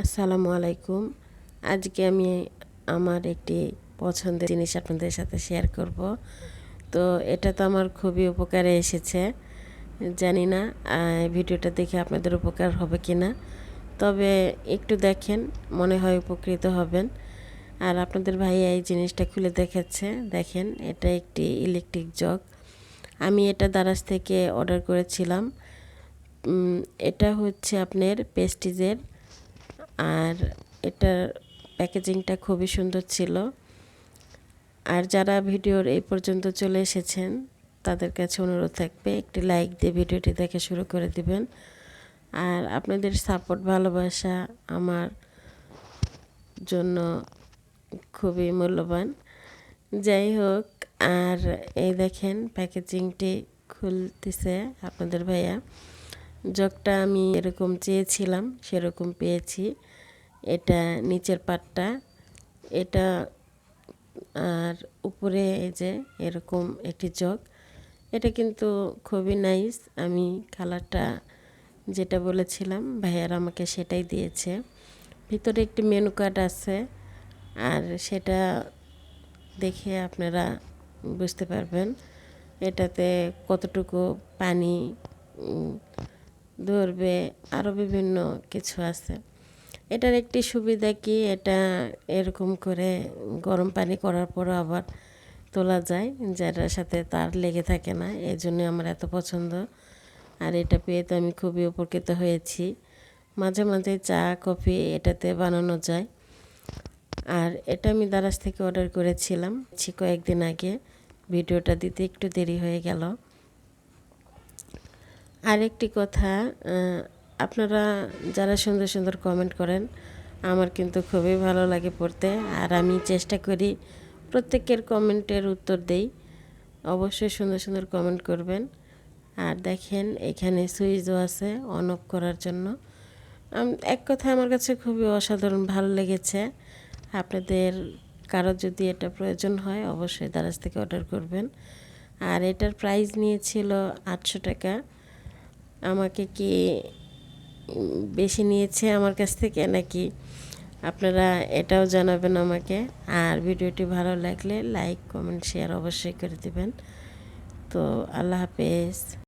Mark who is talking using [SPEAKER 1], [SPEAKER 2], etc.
[SPEAKER 1] আসসালামু আলাইকুম। আজকে আমি আমার একটি পছন্দের জিনিস আপনাদের সাথে শেয়ার করব। তো এটা তো আমার খুবই উপকারে এসেছে। জানি না ভিডিওটা দেখে আপনাদের উপকার হবে কি না তবে একটু দেখেন, মনে হয় উপকৃত হবেন। আর আপনাদের ভাই এই জিনিসটা খুলে দেখাচ্ছে দেখেন, এটা একটি ইলেকট্রিক জগ আমি এটা দারাজ থেকে অর্ডার করেছিলাম। এটা হচ্ছে আপনার পেস্টিজের আর এটার প্যাকেজিংটা খুবই সুন্দর ছিল। আর যারা ভিডিওর এই পর্যন্ত চলে এসেছেন, তাদের কাছে অনুরোধ থাকবে, একটি লাইক দিয়ে ভিডিওটি দেখে শুরু করে দিবেন। আর আপনাদের সাপোর্ট, ভালোবাসা আমার জন্য খুবই মূল্যবান। যাই হোক, আর এই দেখেন, প্যাকেজিংটি খুলতেছে আপনাদের ভাইয়া। জগটা আমি এরকম চেয়েছিলাম, সেরকম পেয়েছি। এটা নিচের পাটটা, এটা আর উপরে এই যে এরকম একটি জগ। এটা কিন্তু খুবই নাইস, আমি কালারটা যেটা বলেছিলাম, ভাইয়ার আমাকে সেটাই দিয়েছে। ভিতরে একটি মেনু কার্ড আছে, আর সেটা দেখে আপনারা বুঝতে পারবেন। এটাতে কতটুকু পানি ধরবে আরও বিভিন্ন কিছু আছে। এটার একটি সুবিধা কি? এটা এরকম করে গরম পানি করার পরও আবার তোলা যায় যেটার সাথে তার লেগে থাকে না এই জন্য আমার এত পছন্দ। আর এটা পেয়ে তো আমি খুবই উপকৃত হয়েছি। মাঝে মাঝে চা, কফি এটাতে বানানো যায়। আর এটা আমি দারাজ থেকে অর্ডার করেছিলাম কয়েকদিন আগে। ভিডিওটা দিতে একটু দেরি হয়ে গেল। আরেকটি কথা আপনারা যারা সুন্দর সুন্দর কমেন্ট করেন, আমার কিন্তু খুবই ভালো লাগে পড়তে। আর আমি চেষ্টা করি প্রত্যেকের কমেন্টের উত্তর দেই। অবশ্যই সুন্দর সুন্দর কমেন্ট করবেন। আর দেখেন, এখানে সুইচও আছে অন অফ করার জন্য। এক কথা আমার কাছে খুবই অসাধারণ, ভালো লেগেছে। আপনাদের কারও যদি এটা প্রয়োজন হয়, অবশ্যই দারাজ থেকে অর্ডার করবেন। আর এটার প্রাইস নিয়েছিল আটশো টাকা। আমাকে কি বেশি নিয়েছে আমার কাছ থেকে, নাকি আপনারা এটাও জানাবেন আমাকে? আর ভিডিওটি ভালো লাগলে লাইক, কমেন্ট, শেয়ার অবশ্যই করে দেবেন। তো আল্লাহ হাফেজ।